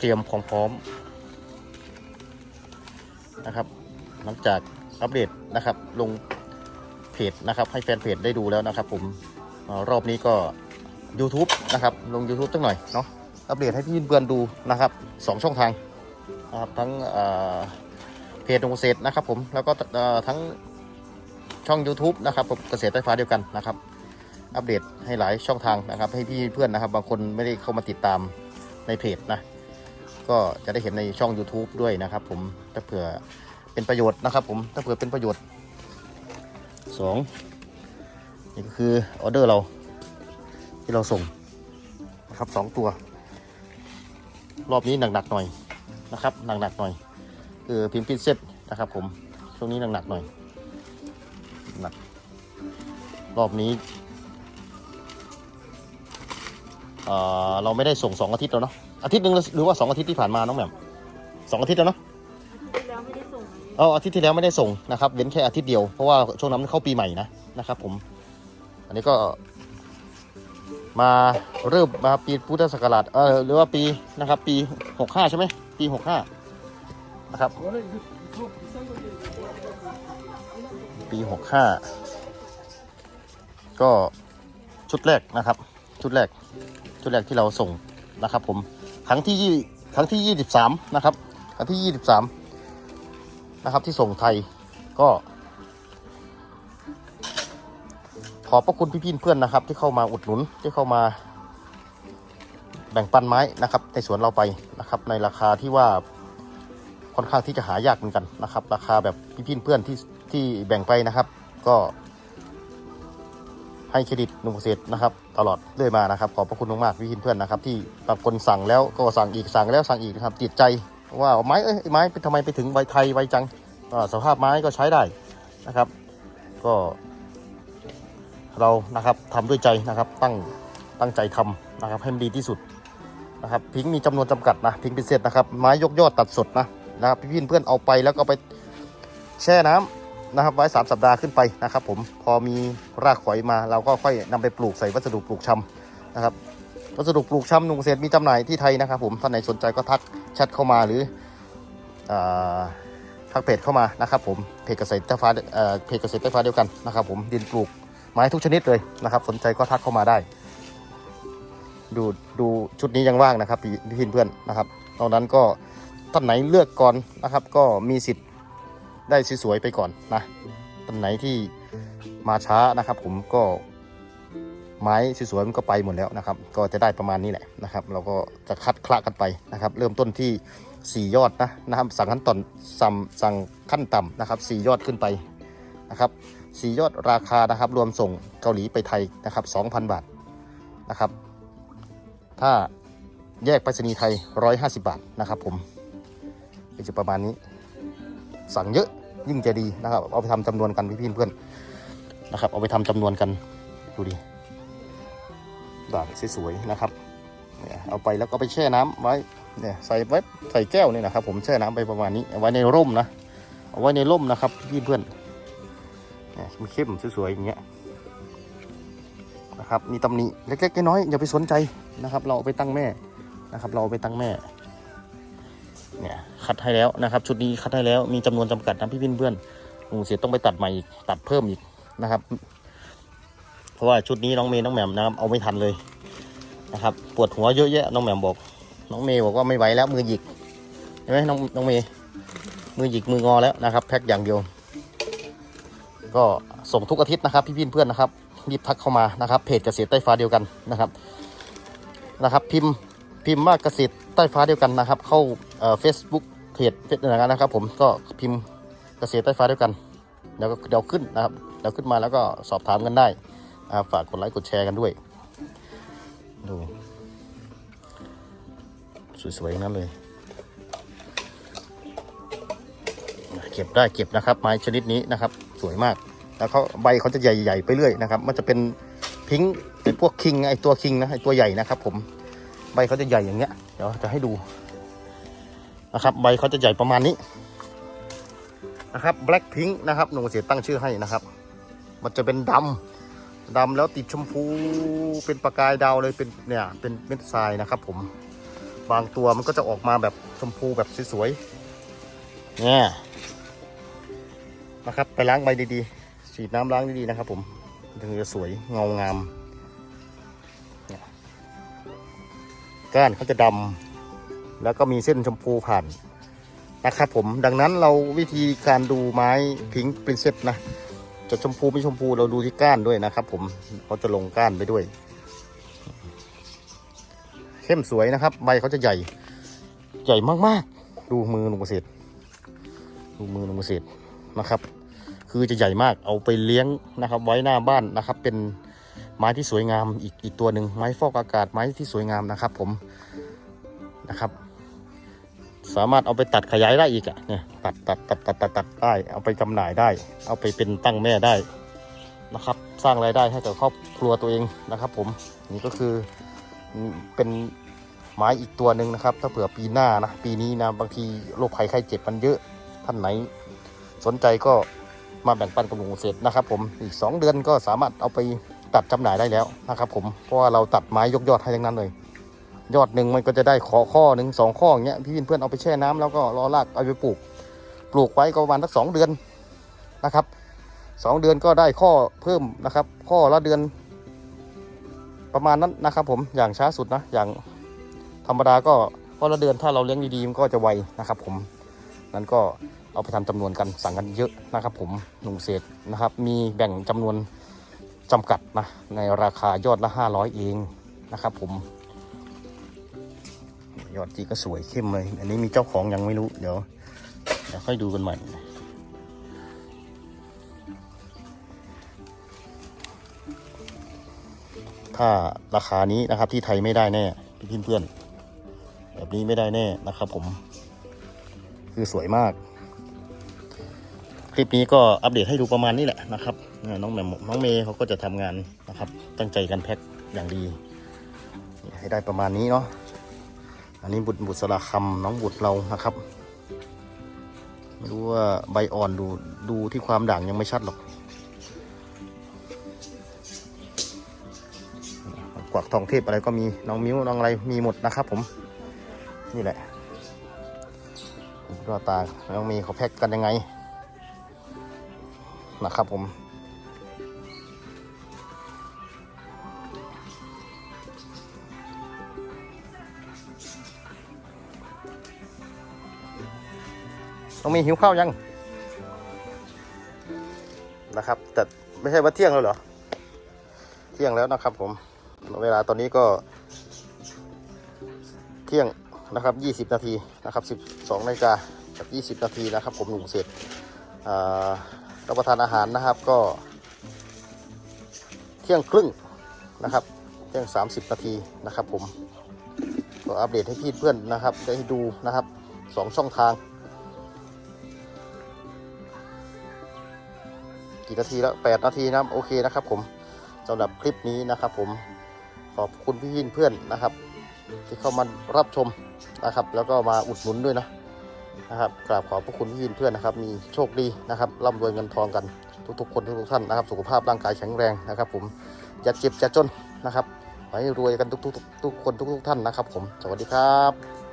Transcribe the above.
เตรียมของพร้อมนะครับ หลังจากอัปเดตนะครับ ลงเพจนะครับ ให้แฟนเพจได้ดูแล้วนะครับ ผมอรอบนี้ก็ YouTube นะครับ ลง YouTube สักหน่อยเนาะอัปเดตให้พี่เพื่อนดูนะครับสองช่องทางนะครับทั้งเพจของเกษตรนะครับ ผมแล้วก็ทั้งช่อง YouTube นะครับผมเกษตรไฟฟ้าเดียวกันนะครับ อัปเดตให้หลายช่องทางนะครับ ให้พี่เพื่อนนะครับ บางคนไม่ได้เข้ามาติดตามในเพจนะ ก็จะได้เห็นในช่อง YouTube ด้วยนะครับ ผมถ้าเผื่อเป็นประโยชน์นะครับ ผมถ้าเผื่อเป็นประโยชน์สองนี่ก็คือออเดอร์เราที่เราส่งนะครับสองตัว รอบนี้หนักๆหน่อยนะครับหนักๆหน่อย คือพิมพ์พิเศษนะครับ ผมช่วงนี้หนักๆหน่อยหนักรอบนี้เเราไม่ได้ส่งสองอาทิตย์แล้วเนาะ อาทิตย์หนึ่งหรือว่าสองอาทิตย์ที่ผ่านมาน้องแหม่มสองอาทิตย์แล้วเนาะแล้วไม่ได้ส่งเอออาทิตย์ที่แล้วไม่ได้ส่งนะครับเว้นแค่อาทิตย์เดียวเพราะว่าช่วงนั้นเข้าปีใหม่นะนะครับ ผม อันนี้ก็ มาเริ่มมาปีพุทธศักราชเออหรือว่าปีนะครับ ปีหกห้าใช่ไหมปีหกห้านะครับปีหกห้าก็ชุดแรกนะครับ ชุดแรก ชุดแรกที่เราส่งนะครับ ผม ครั้งที่ยี่ครั้งที่ยี่สิบสามนะครับครั้งที่ยี่สิบสามนะครับที่ส่งไทยก็ ขอบพระคุณพี่ๆเพื่อนนะครับ ที่เข้ามาอุดหนุนที่เข้ามาแบ่งปันไม้นะครับในสวนเราไปนะครับในราคาที่ว่าค่อนข้างที่จะหายากเหมือนกันนะครับ ราคาแบบพี่ๆเพื่อนที่ที่แบ่งไปนะครับ ก็ ให้เครดิตหนุ่มเกษตรนะครับตลอดเรื่อยมานะครับขอบพระคุณมากๆพี่ๆเพื่อนนะครับที่บางคนสั่งแล้วก็สั่งอีกสั่งแล้วสั่งอีกนะครับติดใจว่าไม้เอ้ยไม้เป็นทำไมไปถึงใบไทยไวจังสภาพไม้ก็ใช้ได้นะครับ ก็เรานะครับทำด้วยใจนะครับตั้งตั้งใจทำนะครับให้มันดีที่สุดนะครับพิงค์มีจำนวนจำกัดนะพิงค์พิเศษนะครับไม้ยกยอดตัดสดนะนะครับพี่ๆเพื่อนเอาไปแล้วก็ไปแช่น้ำ นะครับ ไว้สามสัปดาห์ขึ้นไปนะครับ ผมพอมีรากฝอยมา เราก็ค่อยนำไปปลูกใส่วัสดุปลูกชำนะครับ วัสดุปลูกชำหนุ่มเกษมีจำหน่ายที่ไทยนะครับ ผมท่านไหนสนใจก็ทักแชทเข้ามาหรืออทักเพจเข้ามานะครับผมเพจเกษตรไฟฟ้าเพจเกษตรไฟฟ้าเดียวกันนะครับ ผมดินปลูกไม้ทุกชนิดเลยนะครับ สนใจก็ทักเข้ามาได้ ดูดูชุดนี้ยังว่างนะครับพี่เพื่อนนะครับนอกนั้นก็ท่านไหนเลือกก่อนนะครับ ก็มีสิทธิ์ ได้สวยๆไปก่อนนะท่านไหนที่มาช้านะครับ ผมก็ไม้สวยๆมันก็ไปหมดแล้วนะครับ ก็จะได้ประมาณนี้แหละนะครับ เราก็จะคัดคละกันไปนะครับ เริ่มต้นที่สี่ยอดนะนะครับสั่งขั้นตอนสั่งสั่งขั้นต่ำนะครับสี่ยอดขึ้นไปนะครับสียอดราคานะครับ รวมส่งเกาหลีไปไทยนะครับ 2,000 บาทนะครับ ถ้าแยกไปรษณีย์ไทย 150 บาทนะครับ ผมก็จะประมาณนี้ สั่งเยอะ ยิ่งจะดีนะครับเอาไปทำจำนวนกันพี่ๆเพื่อนนะครับเอาไปทำจำนวนกันดูดิด่างสวยๆนะครับเนี่ยเอาไปแล้วก็ไปแช่น้ำไว้เนี่ยใส่ไว้ใส่แก้วนี่นะครับ ผมแช่น้ำไปประมาณนี้เอาไว้ในร่มนะเอาไว้ในร่มนะครับพี่เพื่อนเนี่ยมันเข้มสวยๆอย่างเงี้ยนะครับมีตำหนิเล็กๆน้อยๆอย่าไปสนใจนะครับ เราเอาไปตั้งแม่นะครับ เราเอาไปตั้งแม่ เนี่ยคัดให้แล้วนะครับ ชุดนี้คัดให้แล้วมีจำนวนจำกัดนะพี่เพื่อนๆลุงเสียต้องไปตัดใหม่อีกตัดเพิ่มอีกนะครับ เพราะว่าชุดนี้น้องเมย์น้องแหม่มนะครับเอาไม่ทันเลยนะครับ ปวดหัวเยอะแยะน้องแหม่มบอก น้องเมย์บอกว่าไม่ไหวแล้วมือหยิกเห็นไหมน้องน้องเมย์มือหยิกมืองอแล้วนะครับ แพ็คอย่างเดียว ก็ส่งทุกอาทิตย์นะครับ พี่เพื่อนนะครับรีบทักเข้ามานะครับ เพจเกษตรใต้ฟ้าเดียวกันนะครับนะครับ พิมพ์ พิมพ์ว่าเกษตรใต้ฟ้าเดียวกันนะครับ เข้าเฟซบุ๊กเพจเฟซนะครับ ผมก็พิมพ์เกษตรใต้ฟ้าเดียวกันเดี๋ยวก็เดี๋ยวขึ้นนะครับเดี๋ยวขึ้นมาแล้วก็สอบถามกันได้ฝากกดไลค์กดแชร์กันด้วยดูสวยๆนั้นเลย เก็บได้เก็บนะครับ ไม้ชนิดนี้นะครับ สวยมาก แล้วเขาใบเขาจะใหญ่ๆไปเรื่อยนะครับ มันจะเป็นพิงค์เป็นพวกคิงไอตัวคิงนะไอตัวใหญ่นะครับ ผม ใบเขาจะใหญ่อย่างเงี้ย เดี๋ยวจะให้ดูนะครับ ใบเขาจะใหญ่ประมาณนี้นะครับ black pink นะครับหนุ่มเกษตรตั้งชื่อให้นะครับ มันจะเป็นดำดำแล้วติดชมพูเป็นประกายดาวเลยเป็นเนี่ยเป็นเม็ดทรายนะครับผมบางตัวมันก็จะออกมาแบบชมพูแบบสวยๆเนี่ยนะครับไปล้างใบดีๆฉีดน้ำล้างดีๆนะครับผมถึงจะสวยเงางาม ก้านเขาจะดำแล้วก็มีเส้นชมพูผ่านนะครับผมดังนั้นเราวิธีการดูไม้พิงค์ปรินเซสนะจะชมพูไม่ชมพูเราดูที่ก้านด้วยนะครับ ผมเขาจะลงก้านไปด้วย เข้มสวยนะครับ ใบเขาจะใหญ่ ใหญ่มากๆ ดูมือลุงเกษตรดูมือลุงเกษตรนะครับ คือจะใหญ่มากเอาไปเลี้ยงนะครับ ไว้หน้าบ้านนะครับ เป็น ไม้ที่สวยงามอีกอีกตัวหนึ่งไม้ฟอกอากาศไม้ที่สวยงามนะครับ ผมนะครับ สามารถเอาไปตัดขยายได้อีกอะเนี่ยตัดตัดตัดตัดตัดตัดได้ เอาไปจำหน่ายได้ เอาไปเป็นตั้งแม่ได้นะครับ สร้างรายได้ให้กับครอบครัวตัวเองนะครับ ผมนี่ก็คือเป็นไม้อีกตัวหนึ่งนะครับ ถ้าเผื่อปีหน้านะปีนี้นะบางทีโรคภัยไข้เจ็บมันเยอะท่านไหน สนใจก็มาแบ่งปันกับลุงเสร็จนะครับ ผมอีก 2 เดือนก็สามารถเอาไป ตัดจำหน่ายได้แล้วนะครับ ผมเพราะว่าเราตัดไม้ยกยอดให้ทั้งนั้นเลย ยอดหนึ่งมันก็จะได้ขอข้อหนึ่งสองข้ออย่างเงี้ยพี่เพื่อนเอาไปแช่น้ำแล้วก็รอรากเอาไปปลูก ปลูกไว้ก็ประมาณสักสองเดือนนะครับสองเดือนก็ได้ข้อเพิ่มนะครับ ข้อละเดือน ประมาณนั้นนะครับ ผมอย่างช้าสุดนะอย่างธรรมดาก็ข้อละเดือนถ้าเราเลี้ยงดีๆมันก็จะไวนะครับ ผมนั้นก็เอาไปทำจำนวนกันสั่งกันเยอะนะครับ ผมหนุ่งเศษนะครับ มีแบ่งจำนวน จำกัดนะในราคายอดละ 500 เองนะครับผม ยอดจีก็สวยเข้มเลย อันนี้มีเจ้าของยังไม่รู้ เดี๋ยวเดี๋ยวค่อยดูกันใหม่ถ้าราคานี้นะครับที่ไทยไม่ได้แน่พี่เพื่อนแบบนี้ไม่ได้แน่นะครับผม คือสวยมาก คลิปนี้ก็อัปเดตให้ดูประมาณนี้แหละนะครับน้องแหม่มน้องเมย์เขาก็จะทำงานนะครับ ตั้งใจกันแพ็คอย่างดี ให้ได้ประมาณนี้เนาะอันนี้บุตรบุตรสลาคำน้องบุตรเรานะครับไม่รู้ว่าใบอ่อนดูดูที่ความด่างยังไม่ชัดหรอกกวักทองเทพอะไรก็มีน้องมิ้วน้องอะไรมีหมดนะครับ ผมนี่แหละก็ตาน้องมีเขาแพ็กกันยังไง นะครับผมต้องมีหิวข้าวยังนะครับ แต่ไม่ใช่ว่าเที่ยงแล้วเหรอ เที่ยงแล้วนะครับผม เวลาตอนนี้ก็ เที่ยงนะครับ 20 นาทีนะครับ 12นาฬิกากับ 20 นาทีนะครับ ผมหนุ่มเสร็จอ่า รับประทานอาหารนะครับก็ เที่ยงครึ่งนะครับเที่ยง 30 นาทีนะครับผมก็อัปเดตให้พี่เพื่อนนะครับได้ดูนะครับสองช่องทาง กี่นาทีแล้วแปดนาทีนะโอเคนะครับผมสำหรับคลิปนี้นะครับผมขอบคุณพี่เพื่อนนะครับ ที่เข้ามารับชมนะครับ แล้วก็มาอุดหนุนด้วยนะ นะครับกราบขอบพระคุณพี่ยินเพื่อนนะครับ มีโชคดีนะครับร่ำรวยเงินทองกันทุกๆ คนทุกๆท่านนะครับ สุขภาพร่างกายแข็งแรงนะครับ ผมอย่าเจ็บอย่าจนนะครับไว้รวยกันทุกๆทุกๆคนทุกๆท่านนะครับ ผมสวัสดีครับ